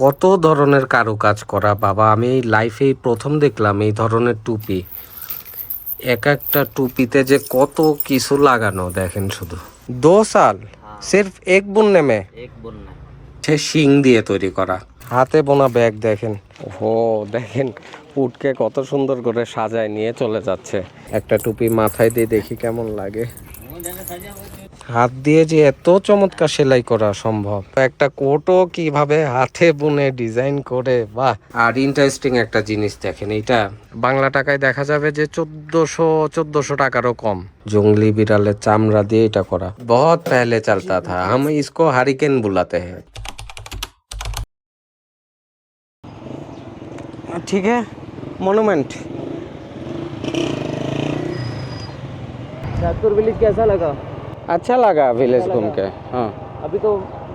কত ধরনের কারুকাজ করা? বাবা আমি লাইফেই প্রথম দেখলাম এই ধরনের টুপি। এক একটা টুপিতে যে কত কিছু লাগানো দেখেন শুধু। দো সাল সিফ এক বোন নেমে সে শিং দিয়ে তৈরি করা। হাতে বোনা ব্যাগ দেখেন। ও দেখেন উটকে কত সুন্দর করে সাজায় নিয়ে চলে যাচ্ছে। একটা টুপি মাথায় দিয়ে দেখি কেমন লাগে। হাত দিয়ে যে এত চমৎকার সেলাই করা সম্ভব একটা কোটও কিভাবে হাতে বুনে ডিজাইন করে বাহ আর ইন্টারেস্টিং একটা জিনিস দেখেন এইটা বাংলা টাকায় দেখা যাবে যে চোদ্দশো চোদ্দশো টাকারও কম জঙ্গলি বিড়ালের চামড়া দিয়ে এটা করা বহুত পহলে চলতা থা हम इसको हरिकेन बुलाते हैं ठीक है मोनूमेंट जयपुर विलेज कैसा लगा अच्छा लगा विलेज घूम के हाँ अभी तो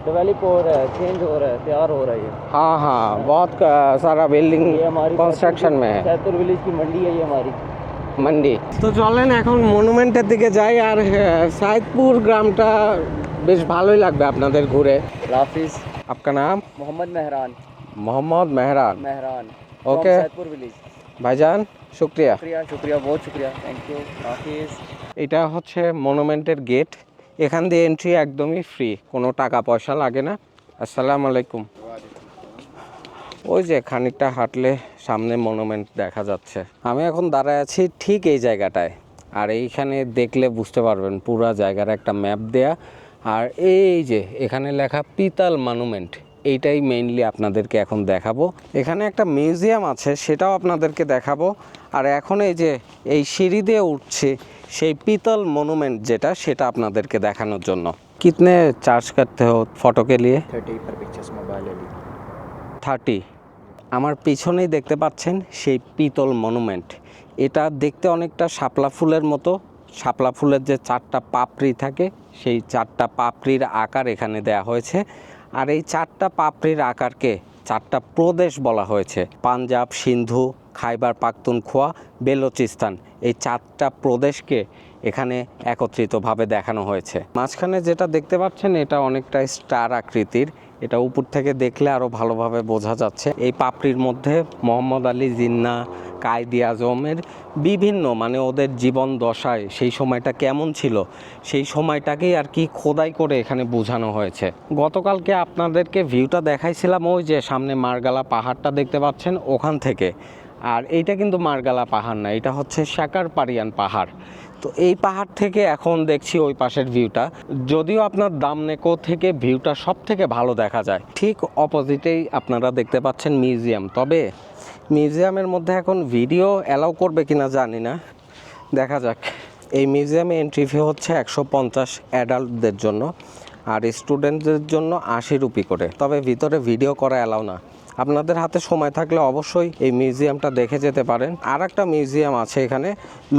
डेवलप हो रहा है चेंज हो रहा है तैयार हो रहा है ये हाँ हाँ बहुत का- सारा बिल्डिंग ये हमारी কনস্ট্রাকশন में है जयपुर विलेज की मंडी है ये हमारी মান্ডি তো চলেন এখন মনুমেন্টের দিকে যাই আর আহ, সাইদপুর গ্রামটা বেশ ভালোই লাগবে আপনাদের ঘুরে राफिज आपका नाम मोहम्मद मेहरान मोहम्मद मेहरान मेहरान Okay. जयपुर विलेज ভাইজান শুক্রিয়া शुक्रिया शुक्रिया बहुत शुक्रिया थैंक यू हाफिज এটা হচ্ছে মনুমেন্টের গেট এখান দিয়ে এন্ট্রি একদমই ফ্রি কোনো টাকা পয়সা লাগে না। আসসালামু আলাইকুম। ওই যে খানিকটা হাঁটলে সামনে মনুমেন্ট দেখা যাচ্ছে। আমি এখন দাঁড়ায় আছি ঠিক এই জায়গাটায়। আর এইখানে দেখলে বুঝতে পারবেন, পুরা জায়গার একটা ম্যাপ দেয়া। আর এই যে, এখানে লেখা পিতাল মনুমেন্ট এইটাই মেইনলি আপনাদেরকে এখন দেখাবো। এখানে একটা মিউজিয়াম আছে সেটাও আপনাদেরকে দেখাবো। আর এখন এই যে এই সিঁড়ি দিয়ে উঠছে সেই পিতল মনুমেন্ট যেটা সেটা আপনাদেরকে দেখানোর জন্য। কিতনে চার্জ করতে হো ফটো কে লিয়ে থার্টি আমার পিছনেই দেখতে পাচ্ছেন সেই পিতল মনুমেন্ট এটা দেখতে অনেকটা শাপলা ফুলের মতো। শাপলা ফুলের যে চারটা পাপড়ি থাকে সেই চারটা পাপড়ির আকার এখানে দেয়া হয়েছে। আর এই চারটা পাপড়ির আকারকে চারটা প্রদেশ বলা হয়েছে। পাঞ্জাব, সিন্ধু, খাইবার পাখতুনখোয়া, বেলোচিস্তান এই চারটা প্রদেশকে এখানে একত্রিতভাবে দেখানো হয়েছে। মাঝখানে যেটা দেখতে পাচ্ছেন, এটা অনেকটা স্টার আকৃতির। এটা উপর থেকে দেখলে আরও ভালোভাবে বোঝা যাচ্ছে। এই পাপড়ির মধ্যে মোহাম্মদ আলী জিন্না কায়দি আজমের বিভিন্ন মানে ওদের জীবন দশায় সেই সময়টা কেমন ছিল, সেই সময়টাকেই আর কি খোদাই করে এখানে বোঝানো হয়েছে। গতকালকে আপনাদেরকে ভিউটা দেখাইছিলাম ওই যে সামনে মারগালা পাহাড়টা দেখতে পাচ্ছেন ওখান থেকে। আর এইটা কিন্তু মারগালা পাহাড় না, এটা হচ্ছে শাকার পারিয়ান পাহাড়। তো এই পাহাড় থেকে এখন দেখছি ওই পাশের ভিউটা যদিও আপনার দামনেকো থেকে ভিউটা সব থেকে ভালো দেখা যায়, ঠিক অপোজিটেই আপনারা দেখতে পাচ্ছেন মিউজিয়াম তবে মিউজিয়ামের মধ্যে এখন ভিডিও অ্যালাউ করবে কিনা জানি না। দেখা যাক। এই মিউজিয়ামে এন্ট্রি ফি হচ্ছে একশো পঞ্চাশ অ্যাডাল্টদের জন্য আর স্টুডেন্টদের জন্য আশি রুপি করে। তবে ভিতরে ভিডিও করা অ্যালাউ না। আপনাদের হাতে সময় থাকলে অবশ্যই এই মিউজিয়ামটা দেখে যেতে পারেন। আর একটা মিউজিয়াম আছে এখানে,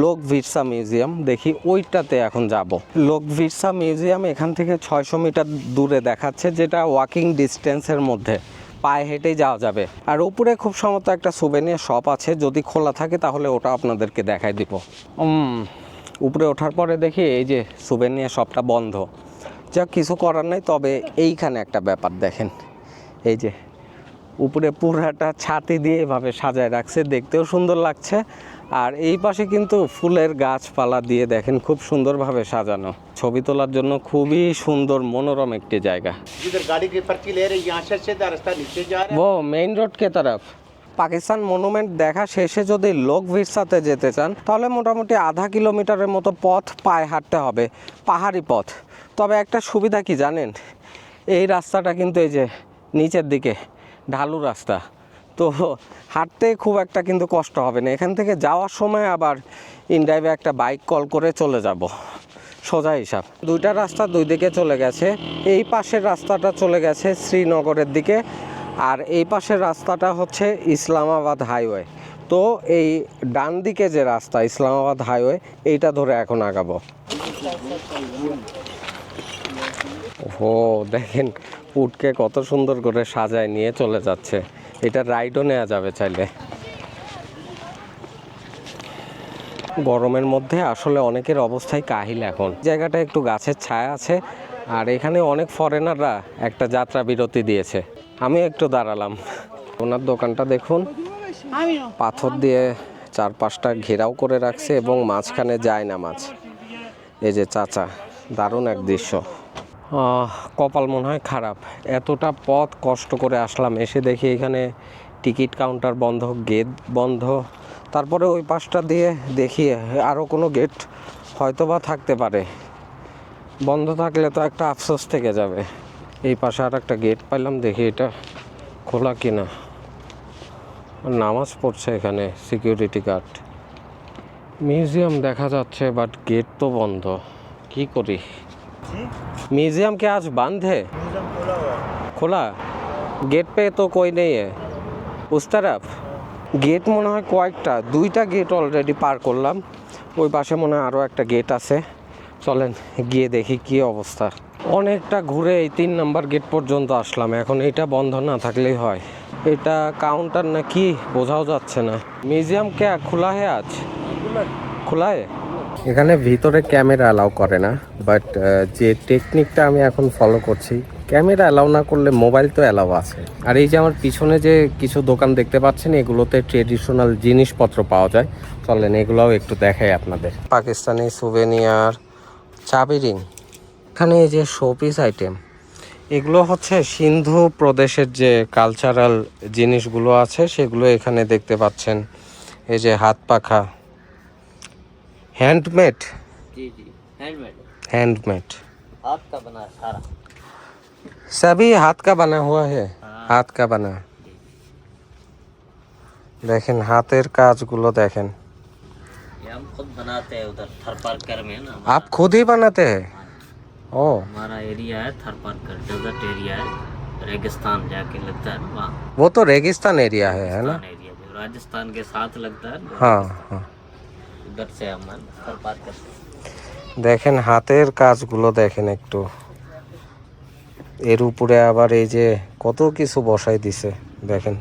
লোক ভিরসা মিউজিয়াম। দেখি ওইটাতে এখন যাব। লোক ভিরসা মিউজিয়াম এখান থেকে ছয়শো মিটার দূরে দেখাচ্ছে, যেটা ওয়াকিং ডিস্টেন্সের মধ্যে। পায়ে হেঁটেই যাওয়া যাবে। আর উপরে খুব সম্ভবত একটা সুবেনিয়ার শপ আছে, যদি খোলা থাকে তাহলে ওটা আপনাদেরকে দেখাই দিব। উপরে ওঠার পরে দেখি এই যে সুবেনিয়ার শপটা বন্ধ। যা কিছু করার নাই, তবে এইখানে একটা ব্যাপার দেখেন। এই যে উপরে পুরাটা ছাতি দিয়ে এভাবে সাজায় রাখছে। দেখতেও সুন্দর লাগছে। আর এই পাশে কিন্তু ফুলের গাছপালা দিয়ে দেখেন খুব সুন্দরভাবে সাজানো। ছবি তোলার জন্য খুবই সুন্দর মনোরম একটি জায়গা। ও মেইন রোড কে তরফ পাকিস্তান মনুমেন্ট দেখা শেষে যদি লোক ভিসাতে যেতে চান তাহলে মোটামুটি আধা কিলোমিটারের মতো পথ পায়ে হাঁটতে হবে পাহাড়ি পথ। তবে একটা সুবিধা কি জানেন? এই রাস্তাটা কিন্তু এই যে নিচের দিকে ঢালু রাস্তা। তো হাঁটতে খুব একটা কিন্তু কষ্ট হবে না। এখান থেকে যাওয়ার সময় আবার ইনড্রাইভে একটা বাইক কল করে চলে যাব। সোজা হিসাব। দুইটা রাস্তা দুই দিকে চলে গেছে। এই পাশের রাস্তাটা চলে গেছে শ্রীনগরের দিকে আর এই পাশের রাস্তাটা হচ্ছে ইসলামাবাদ হাইওয়ে। তো এই ডান দিকে যে রাস্তা, ইসলামাবাদ হাইওয়ে, এইটা ধরে এখন আগাবো। ও দেখেন উটকে কত সুন্দর করে সাজায় নিয়ে চলে যাচ্ছে। এটা রাইডও নেওয়া যাবে চাইলে। গরমের মধ্যে আসলে অনেকের অবস্থায় কাহিল এখন। জায়গাটা একটু গাছের ছায়া আছে আর এখানে অনেক ফরেনাররা একটা যাত্রা বিরতি দিয়েছে। আমি একটু দাঁড়ালাম। ওনার দোকানটা দেখুন। পাথর দিয়ে চার পাঁচটা ঘেরাও করে রাখছে এবং মাঝখানে যায় না মাছ। এই যে চাচা দারুণ এক দৃশ্য। কপাল মনে হয় খারাপ। এতটা পথ কষ্ট করে আসলাম, এসে দেখি এখানে টিকিট কাউন্টার বন্ধ, গেট বন্ধ। তারপরে ওই পাশটা দিয়ে দেখি আরও কোনো গেট হয়তো বা থাকতে পারে। বন্ধ থাকলে তো একটা আফসোস থেকে যাবে। এই পাশে আর একটা গেট পাইলাম, দেখি এটা খোলা কিনা। নামাজ পড়ছে এখানে, সিকিউরিটি গার্ড। মিউজিয়াম দেখা যাচ্ছে, বাট গেট তো বন্ধ। কি করি? म्यूजियम क्या आज बंद है খোলা গেট পে তো কই নেই है उस तरफ গেট মনে হয় কয়েকটা দুইটা গেট অলরেডি পার করলাম ওই পাশে মনে হয় আরও একটা গেট আছে চলেন গিয়ে দেখি কি অবস্থা অনেকটা ঘুরে এই তিন নাম্বার গেট পর্যন্ত আসলাম এখন এটা বন্ধ না থাকলেই হয় এটা কাউন্টার না কি বোঝাও যাচ্ছে না মিউজিয়াম কে খোলা হে আজ খোলা হে এখানে ভিতরে ক্যামেরা অ্যালাউ করে না, বাট যে টেকনিকটা আমি এখন ফলো করছি, ক্যামেরা অ্যালাউ না করলে মোবাইল তো অ্যালাউ আছে। আর এই যে আমার পিছনে যে কিছু দোকান দেখতে পাচ্ছেন, এগুলোতে ট্রেডিশনাল জিনিসপত্র পাওয়া যায়। চলেন, এগুলোও একটু দেখাই আপনাদের। পাকিস্তানি সুভেনিয়ার চাবি রিং। এখানে এই যে শোপিস আইটেম এগুলো হচ্ছে সিন্ধু প্রদেশের যে কালচারাল জিনিসগুলো আছে, সেগুলো এখানে দেখতে পাচ্ছেন। এই যে হাত পাখা। হ্যান্ডমেড जी जी हैंडमेड हैंडमेड हाथ का बना है सारा सभी हाथ का बना हुआ है হাত কা বানা দেখেন হাতের কাজগুলো দেখেন ये हम खुद बनाते हैं उधर थर पार्कर में ना आप खुद ही बनाते हैं ओ हमारा एरिया है थर पार्कर डेजर्ट एरिया है रेगिस्तान जाके लगता है ना वहाँ वो तो रेगिस्तान एरिया है है ना एरिया जो राजस्थान के साथ लगता है ना, हाँ हाँ দেখেন হাতের কাজগুলো দেখেন একটু এর উপরে আবার এই যে কত কিছু বসাই দিছে দেখেন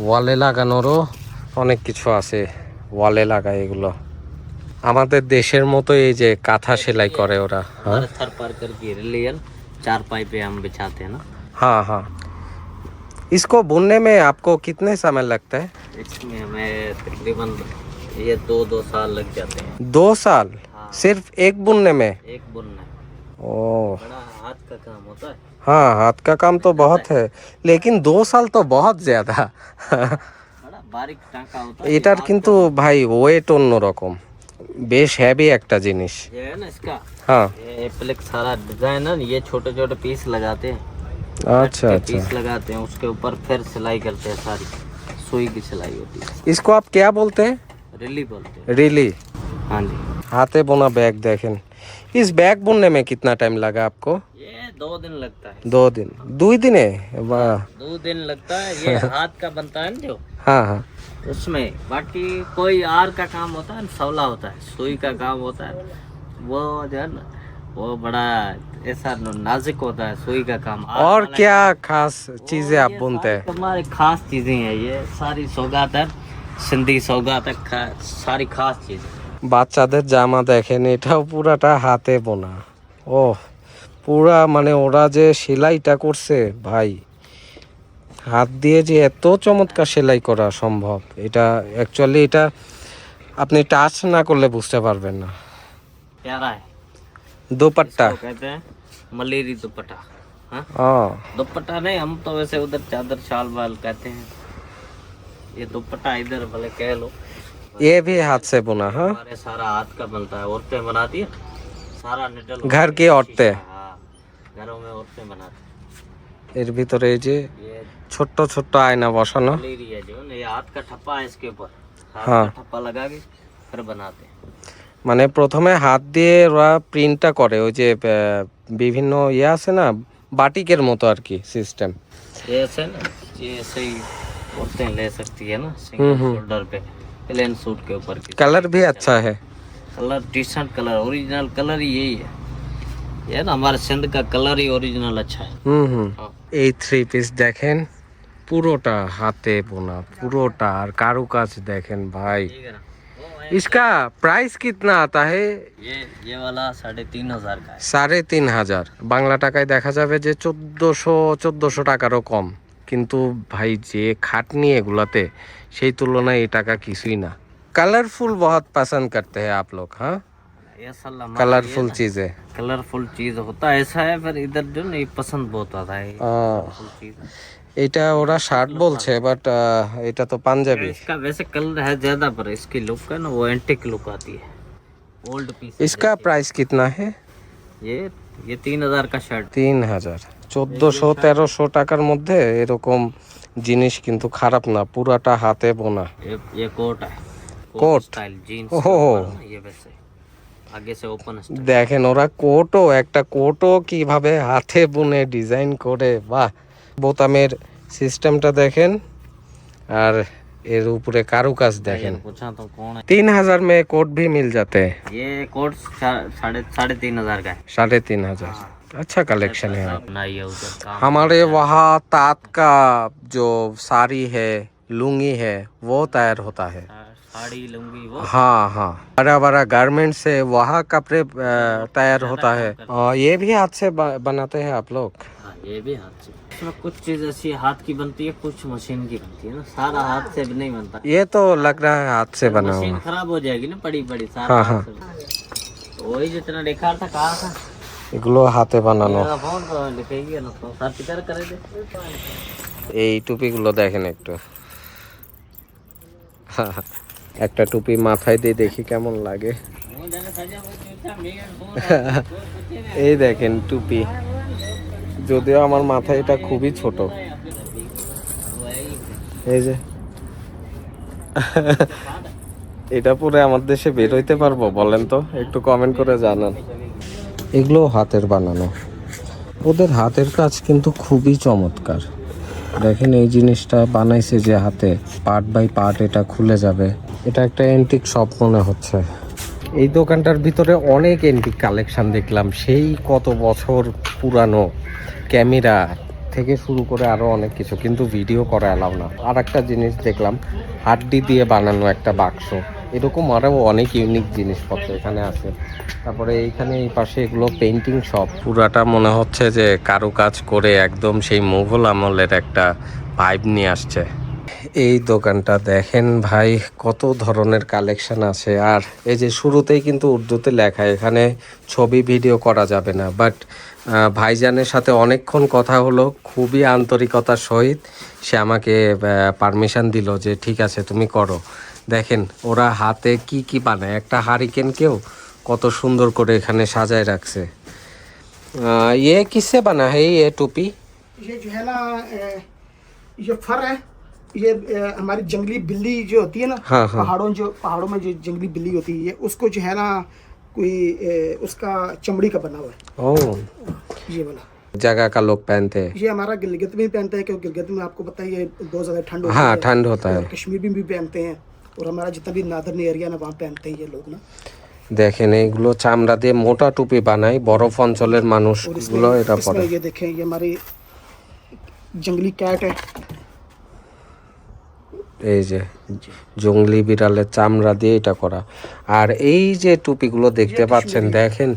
ওয়ালে লাগানোরও অনেক কিছু আছে ওয়ালে লাগায় এগুলো আমাদের দেশের মতো এই যে কাঁথা সেলাই করে ওরা হ্যাঁ हमारे थर पार्कर की रिलियन चार पाई पे हम बिछाते हैं ना हाँ हाँ इसको बुनने में आपको कितने समय लगता है इसमें हमें तकरीबन ये दो दो साल लग जाते हैं दो साल सिर्फ एक बुनने में एक बुनना ओ बड़ा हाथ का काम होता है हाँ हाथ का काम तो बहुत है लेकिन दो साल तो बहुत ज्यादा बड़ा बारीक टाँका होता है এটার কিন্তু ভাই ওয়েট অন্যরকম বেশ হ্যাভি একটা জিনিস ये है ना इसका হ্যাঁ ये एप्लिक सारा डिजाइन है ना, ये छोटे छोटे पीस लगाते हैं আচ্ছা के अच्छा पीस लगाते हैं उसके ऊपर फिर सिलाई करते हैं सारी सुई की सिलाई होती है इसको आप क्या बोलते हैं रिली बोलते रिली हाँ जी। हाथे बुना बैग देखें। इस बैग बुनने में कितना टाइम लगा आपको? ये दो दिन लगता है। दो दिन। दुई दिने वाह। दो दिन लगता है। ये हाथ का बनता है जो? हाँ हाँ। उसमें बाकी कोई आर का काम होता है सवला होता है सुई का काम होता है। वो जो है ना वो बड़ा ऐसा नाजुक होता है सुई का काम। और क्या खास चीज़ें आप बुनते हैं? हमारी खास चीज़ें हैं। ये सारी सौगात है। सिंधी सौगात है खा, सारी खास चीजें বাচ্চাদের জামা দেখেন এটাও পুরাটা হাতে বোনা ও পুরা মানে ওরা যে সেলাইটা করছে ভাই হাত দিয়ে যে এত চমৎকার সেলাই করা সম্ভব এটা অ্যাকচুয়ালি এটা আপনি টাচ না করলে বুঝতে পারবেন না प्यारा है দোপাট্টা इसको कहते हैं मलेरी दुपट्टा हाँ ও दुपट्टा नहीं हम तो वैसे उधर चादर शाल वाल कहते हैं ये दुपट्टा इधर भले कह लो ये भी हाथ से बुना हाँ हमारे सारा हाथ का बनता है औरतें बनाती है सारा निटल घर की औरतें हाँ घरों में औरतें बनाती এর ভিতরে এই যে हैं। ये ছোট্ট ছোট্ট আয়না বসানো मलेरी है जो ना ये हाथ का ठप्पा है इसके ऊपर हाथ हाँ। का ठप्पा लगा के फिर बनाते हैं মানে প্রথমে हाथ দিয়ে ওরা প্রিন্টটা করে ওই যে আহ, বিভিন্ন ইয়ে আছে না বাটিকের মতো আর কি সিস্টেম ये ऐसे ना ये ऐसे ही औरतें ले सकती है ना हम्म, सिंगल हम्म। शोल्डर पे प्लेन सूट के ऊपर की कलर भी अच्छा है colour decent colour original colour ही यही है ये ना हमारे सिंध का कलर ही ओरिजिनल अच्छा है হুম হুম हाँ। এই থ্রি পিস দেখেন পুরোটা হাতে বোনা পুরোটা আর কারুকাজ দেখেন ভাই ठीक है ना वो इसका प्राइस कितना आता है ये ये वाला साढ़े तीन हजार का है সাড়ে তিন হাজার বাংলা টাকায় দেখা যাবে যে চোদ্দোশো চোদ্দোশো টাকারও কম কিন্তু ভাই যে খাটনি এগুলাতে সেই তুলনায় এই টাকা কিছুই না কালারফুল बहुत पसंद करते हैं आप लोग हाँ ये साला हमारा कलरफुल चीजें कलरफुल चीज होता है ऐसा है पर इधर जो नहीं पसंद बहुत आता है আহ, कलरफुल चीज এটা ওরা শার্ট বলছে বাট এটা তো পাঞ্জাবি इसका वैसे कलर है ज्यादा पर इसकी लुक है ना वो एंटिक लुक आती है ओल्ड पीस इसका प्राइस कितना है ये ये तीन हजार का शर्ट তিন হাজার চোদ্দোশো তেরোশো টাকার মধ্যে এরকম জিনিস কিন্তু খারাপ না পুরাটা হাতে বোনা। কোট ও দেখেন ওরা কোটও একটা কোটও কীভাবে হাতে বুনে ডিজাইন করে বা বোতামের সিস্টেমটা দেখেন আর এর উপরে কারুকাজ দেখেন। তিন হাজার মেয়ে কোট ভি মিল যাতে। সাড়ে তিন হাজার है अच्छा कलेक्शन है उधर हमारे वहाँ तात का जो साड़ी है लुंगी है वो तैयार होता है। साड़ी लूँगी वो। हाँ हाँ। बड़ा बड़ा गारमेंट से वहाँ कपड़े तैयार होता है। और ये भी हाथ से बनाते हैं आप लोग? हाँ ये भी हाथ से। इसमें कुछ चीज़ ऐसी हाथ की बनती है कुछ मशीन की बनती है ना। सारा हाथ से भी नहीं बनता। ये तो लग रहा है हाथ से बना मशीन खराब हो जाएगी ना बड़ी बड़ी सारा हाँ, हाँ। तो वही जितना देखा था कहा था? এগুলো হাতে বানানো। এই টুপিগুলো দেখেন একটু। একটা টুপি মাথায় দিয়ে দেখি কেমন লাগে। এই দেখেন টুপি। যদিও আমার মাথায় এটা খুবই ছোট। এই যে। এটা পরে আমার দেশে বের হইতে পারব বলেন তো। একটু কমেন্ট করে জানান। এগুলো হাতের বানানো। ওদের হাতের কাজ কিন্তু খুবই চমৎকার। দেখেন এই জিনিসটা বানাইছে যে হাতে পার্ট বাই পার্ট এটা খুলে যাবে। এটা একটা এন্টিক শপ মনে হচ্ছে। এই দোকানটার ভিতরে অনেক এন্টিক কালেকশন দেখলাম। সেই কত বছর পুরানো ক্যামেরা থেকে শুরু করে আরও অনেক কিছু, কিন্তু ভিডিও করা এলাও না। আর একটা জিনিস দেখলাম, হাড্ডি দিয়ে বানানো একটা বাক্স। এরকম আরও অনেক ইউনিক জিনিসপত্র এখানে আছে। তারপরে এইখানে এই পাশে এগুলো পেন্টিং শপ পুরাটা মনে হচ্ছে যে কারুকাজ করে একদম সেই মুঘল আমলের একটা পাইপ নিয়ে আসছে। এই দোকানটা দেখেন ভাই, কত ধরনের কালেকশন আছে। আর এই যে শুরুতেই কিন্তু উর্দুতে লেখা, এখানে ছবি ভিডিও করা যাবে না। বাট ভাইজানের সাথে অনেকক্ষণ কথা হলো, খুবই আন্তরিকতার সহিত সে আমাকে পারমিশন দিল যে, ঠিক আছে, তুমি করো। দেখেন ওরা হাতে কি কি বানায় একটা হারিকেনকেও কত সুন্দর করে এখানে সাজায় রাখছে আহ, ये किससे बना है ये टोपी ये जो है ना अ, ये फर है ये अ, हमारी जंगली बिल्ली जो होती है ना हाँ, हाँ। पहाड़ों जो पहाड़ों में जो जंगली बिल्ली होती है ये उसको जो है ना कोई अ, उसका चमड़ी का बना हुआ है ओह ये वाला जगह का लोग पहनते हैं ये हमारा गिलगित में भी पहनता है क्योंकि गिलगित में आपको पता है ये बहुत ज्यादा ठंड होती हाँ है ठंड होता है और कश्मीर में भी पहनते हैं और हमारा जितना भी नादर्न एरिया ना वहाँ पहनते हैं ये लोग ना দেখেন এইগুলো চামড়া দিয়ে মোটা টুপি বানায় বরফ অঞ্চলের और মানুষগুলো इसमें এটা পরে इसमें ये देखें ये हमारी जंगली कैट है এই যে জঙ্গলি বিড়ালের চামড়া দিয়ে এটা করা আর এই যে টুপিগুলো দেখতে পাচ্ছেন দেখেন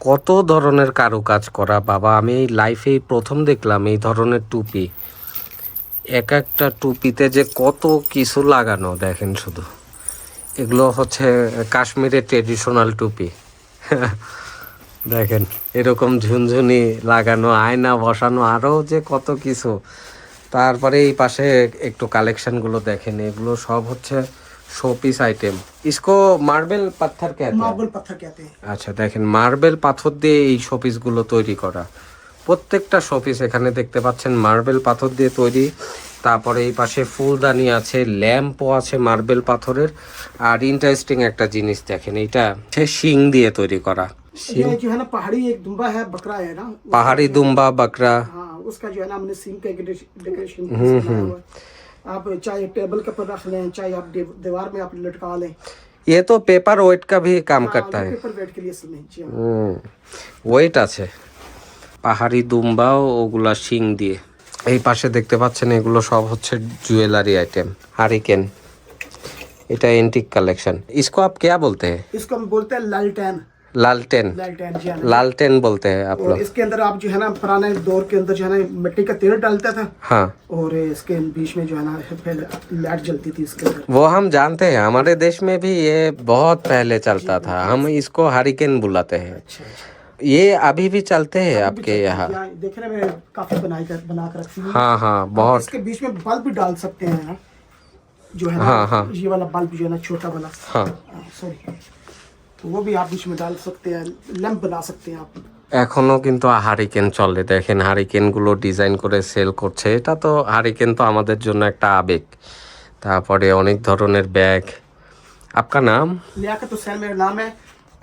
কত ধরনের কারুকাজ করা বাবা আমি এই লাইফেই প্রথম দেখলাম এই ধরনের টুপি এক একটা টুপিতে যে কত কিছু লাগানো দেখেন শুধু। এগুলো হচ্ছে কাশ্মীরের ট্রেডিশনাল টুপি। দেখেন এরকম ঝুনঝুনি লাগানো আয়না বসানো আরও যে কত কিছু। তারপরে এই পাশে একটু কালেকশনগুলো দেখেন এগুলো সব হচ্ছে শোপিস আইটেম ইসকো মার্বেল পাথর কে মার্বেল পাথর কে আচ্ছা দেখেন মার্বেল পাথর দিয়ে এই শোপিসগুলো তৈরি করা। প্রত্যেকটা শোপিস এখানে দেখতে পাচ্ছেন মার্বেল পাথর দিয়ে তৈরি তারপরে এই পাশে ফুলদানি আছে ল্যাম্পও আছে মার্বেল পাথরের আর ইন্টারেস্টিং একটা জিনিস দেখেন এটা সে শিং দিয়ে তৈরি করা ये जो है ना पहाड़ी एक दुम्बा है बकरा है ना পাহাড়ি দুম্বা বাকরা हाँ उसका जो है ना हमने सीम का डेकोरेशन बनाया हुआ है आप चाहे टेबल के ऊपर रख लें चाहे आप दीव- दीवार में आप लटका लें ये तो पेपर वेट का भी काम करता है पेपर वेट के लिए इसमें जी हाँ। হুম ওয়েট আছে পাহাড়ি দুম্বাও ওগুলা শিং দিয়ে এই পাশে দেখতে পাচ্ছেন এগুলো সব হচ্ছে জুয়েলারি আইটেম হারিকেন এটা एंटीक कलेक्शन इसको आप क्या बोलते हैं इसको हम बोलते हैं लालटेन लालटेन लालटेन जी हाँ। लालटेन बोलते हैं आप और लोग इसके अंदर आप जो है ना पुराने दौर के अंदर जो है ना मिट्टी का तेल डालता था हाँ और इसके बीच में जो है ना पहले लाइट जलती थी इसके अंदर वो हम जानते हैं हमारे देश में भी ये बहुत पहले चलता था हम इसको हरिकेन बुलाते हैं अच्छा अच्छा ये अभी भी चलते हैं आपके यहाँ यहाँ देखने में काफी बनाई कर बना कर रखी हुई है। हाँ हाँ आप बहुत इसके बीच में बल्ब भी डाल सकते हैं यहाँ। जो है ना हाँ, हाँ। ये वाला बल्ब जो है ना छोटा वाला हाँ सॉरी तो वो भी आप बीच में डाल सकते हैं लैंप बना सकते हैं आप এখনো কিন্তু হারিকেন চলে দেখেন হারিকেনগুলো ডিজাইন করে সেল করছে এটা তো হারিকেন তো আমাদের জন্য একটা আবেগ তারপরে অনেক ধরনের ব্যাগ आपका नाम लियाकत हुसैन मेरा नाम है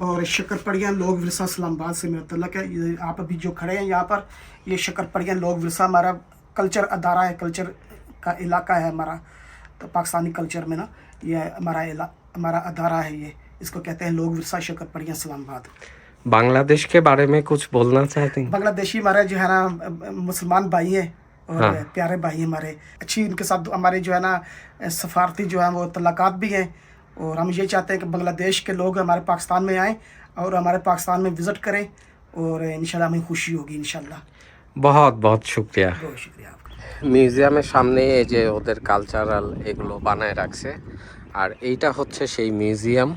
और शक्करपड़िया लोग विरसा इस्लामाबाद से मेरा तलक है आप अभी जो खड़े हैं यहाँ पर ये शक्करपड़िया लोग विरसा हमारा कल्चर अदारा है कल्चर का इलाका है हमारा तो पाकिस्तानी कल्चर में ना ये हमारा इला हमारा अदारा है ये। इसको कहते हैं लोग विरसा शक्करपड़िया इस्लामाबाद बांग्लादेश के बारे में कुछ बोलना चाहते हैं? बांग्लादेशी हमारे जो है ना मुसलमान भाई हैं और हाँ। प्यारे भाई हमारे। अच्छी उनके साथ हमारे जो है ना सफारती जो है वो तलाकात भी हैं। और हम ये चाहते हैं कि बांग्लादेश के लोग हमारे पाकिस्तान में आएँ और हमारे पाकिस्तान में विज़िट करें और इंशाल्लाह हमें खुशी होगी इंशाल्लाह बहुत बहुत शुक्रिया बहुत शुक्रिया आपका মিউজিয়ামের সামনে এই যে ওদের কালচারাল এগুলো বানায় রাখছে আর এইটা হচ্ছে সেই মিউজিয়াম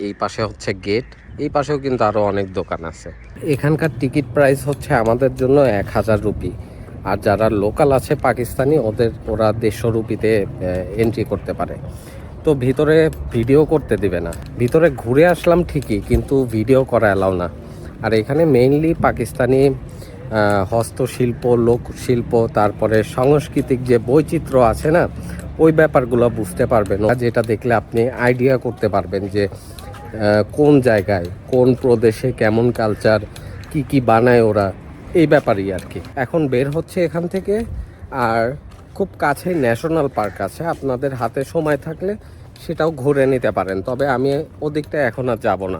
এই পাশে হচ্ছে গেট এই পাশেও কিন্তু আরও অনেক দোকান আছে এখানকার টিকিট প্রাইস হচ্ছে আমাদের জন্য এক হাজার রুপি আর যারা লোকাল আছে পাকিস্তানি ওদের ওরা দেড়শো রুপিতে এন্ট্রি করতে পারে তো ভিতরে ভিডিও করতে দিবে না। ভিতরে ঘুরে আসলাম ঠিকই, কিন্তু ভিডিও করা এলাও না। আর এখানে মেইনলি পাকিস্তানি হস্তশিল্প, লোকশিল্প, তারপরে সাংস্কৃতিক যে বৈচিত্র্য আছে না, ওই ব্যাপারগুলো বুঝতে পারবেন যেটা দেখলে আপনি আইডিয়া করতে পারবেন যে কোন জায়গায়, কোন প্রদেশে কেমন কালচার কি কি বানায় ওরা, এই ব্যাপারই আর কি। এখন বের হচ্ছে এখান থেকে, আর খুব কাছে ন্যাশনাল পার্ক আছে। আপনাদের হাতে সময় থাকলে সেটাও ঘুরে নিতে পারেন। তবে আমি ওদিকটা এখন আর যাব না।